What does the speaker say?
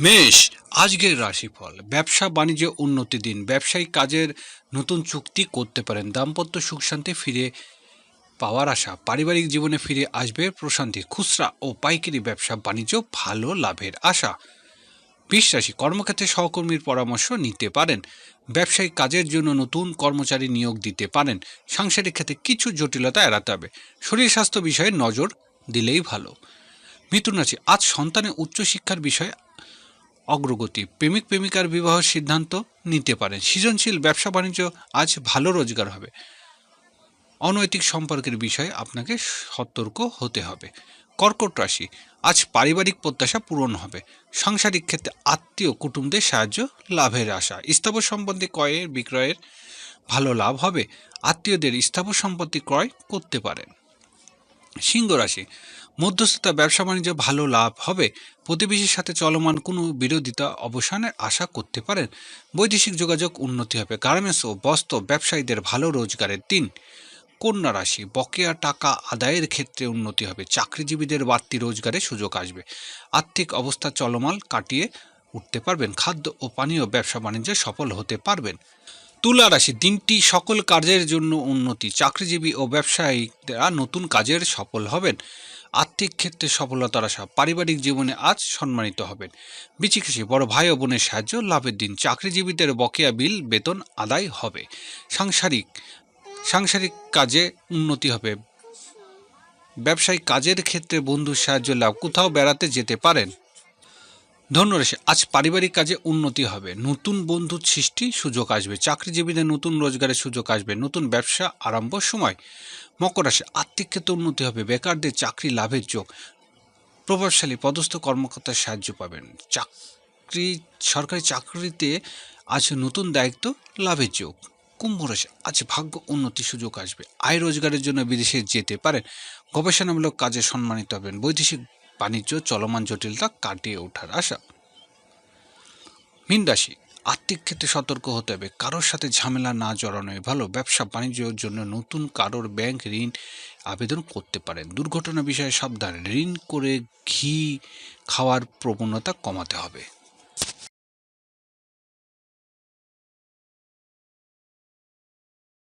মেষ, আজকের রাশিফল। ব্যবসা, বাণিজ্য, উন্নতি দিন। ব্যবসায়িক কাজের নতুন চুক্তি করতে পারেন। দাম্পত্য সুখ শান্তি ফিরে পাওয়ার আশা। পারিবারিক জীবনে ফিরে আসবে প্রশান্তি, খুচরা ও পাইকারি ব্যবসা, বাণিজ্য ভালো লাভের আশা। বিশ্বাসী কর্মক্ষেত্রে সহকর্মীর পরামর্শ নিতে পারেন। ব্যবসায়িক কাজের জন্য নতুন কর্মচারী নিয়োগ দিতে পারেন। সাংসারিক ক্ষেত্রে কিছু জটিলতা এড়াতে হবে। শরীর স্বাস্থ্য বিষয়ে নজর দিলেই ভালো। মিথুন রাশি, আজ সন্তানের উচ্চশিক্ষার বিষয়ে অগ্রগতি। প্রেমিক প্রেমিকার বিবাহ সিদ্ধান্ত নিতে পারেন। সৃজনশীল ব্যবসা বাণিজ্য আজ ভালো রোজগার হবে। অনৈতিক সম্পর্কের বিষয়ে আপনাকে সতর্ক হতে হবে। কর্কট রাশি, আজ পারিবারিক প্রত্যাশা পূরণ হবে। সাংসারিক ক্ষেত্রে আত্মীয়, কুটুমদের সাহায্য লাভের আশা। স্থাবর সম্পত্তি ক্রয়ের, বিক্রয়ের ভালো লাভ হবে। আত্মীয়দের স্থাবর সম্পত্তি ক্রয় করতে পারেন। সিংহ রাশি। মধ্যস্থতা, ব্যবসা বাণিজ্য, ভালো লাভ হবে। প্রতিবেশীর সাথে চলমান কোনো বিরোধিতা, অবসানের আশা করতে পারেন। বৈদেশিক যোগাযোগ উন্নতি হবে। গার্মেন্টস ও বস্ত্র ব্যবসায়ীদের ভালো রোজগারের দিন। কন্যা রাশি, বকেয়া টাকা আদায়ের ক্ষেত্রে উন্নতি হবে। চাকরিজীবীদের বাড়তি রোজগারের সুযোগ আসবে। আর্থিক অবস্থা চলমাল কাটিয়ে উঠতে পারবেন। খাদ্য ও পানীয় ব্যবসা বাণিজ্যে সফল হতে পারবেন। তুলা রাশি দিনটি সকল কাজের জন্য উন্নতি। চাকরিজীবী ও ব্যবসায়িকরা নতুন কাজের সফল হবেন। আর্থিক ক্ষেত্রে সফলতার আশা, পারিবারিক জীবনে আজ সম্মানিত হবেন। বিচিকিসি বড় ভাই ও বোনের সাহায্য, লাভের দিন। চাকরিজীবীদের বকেয়া বিল, বেতন আদায় হবে। সাংসারিক সাংসারিক কাজে উন্নতি হবে। ব্যবসায়িক কাজের ক্ষেত্রে বন্ধুর সাহায্য লাভ। কোথাও বেড়াতে যেতে পারেন। ধন্যরাশি আজ পারিবারিক কাজে উন্নতি হবে। নতুন বন্ধুর সৃষ্টি সুযোগ আসবে। চাকরিজীবীদের নতুন রোজগারের সুযোগ আসবে। নতুন ব্যবসা আরম্ভ সময় মকর রাশি আর্থিক ক্ষেত্রে উন্নতি হবে। বেকারদের চাকরি লাভের যোগ। প্রভাবশালী পদস্থ কর্মকর্তার সাহায্য পাবেন। চাকরি, সরকারি চাকরিতে আজ নতুন দায়িত্ব, লাভের যোগ। কুম্ভ রাশি, আজ ভাগ্য উন্নতি সুযোগ আসবে। আয় রোজগারের জন্য বিদেশে যেতে পারেন। গবেষণামূলক কাজে সম্মানিত হবেন। বৈদেশিক বাণিজ্য চলমান জটিলতা কাটিয়ে ওঠার আশা। মীন রাশি, আর্থিক ক্ষেত্রে সতর্ক হতে হবে। কারোর সাথে ঝামেলা না জড়ানোই ভালো। ব্যবসা বাণিজ্যের জন্য নতুন কারোর ব্যাংক ঋণ আবেদন করতে পারেন। দুর্ঘটনা বিষয়ে সাবধান। ঋণ করে ঘি খাওয়ার প্রবণতা কমাতে হবে।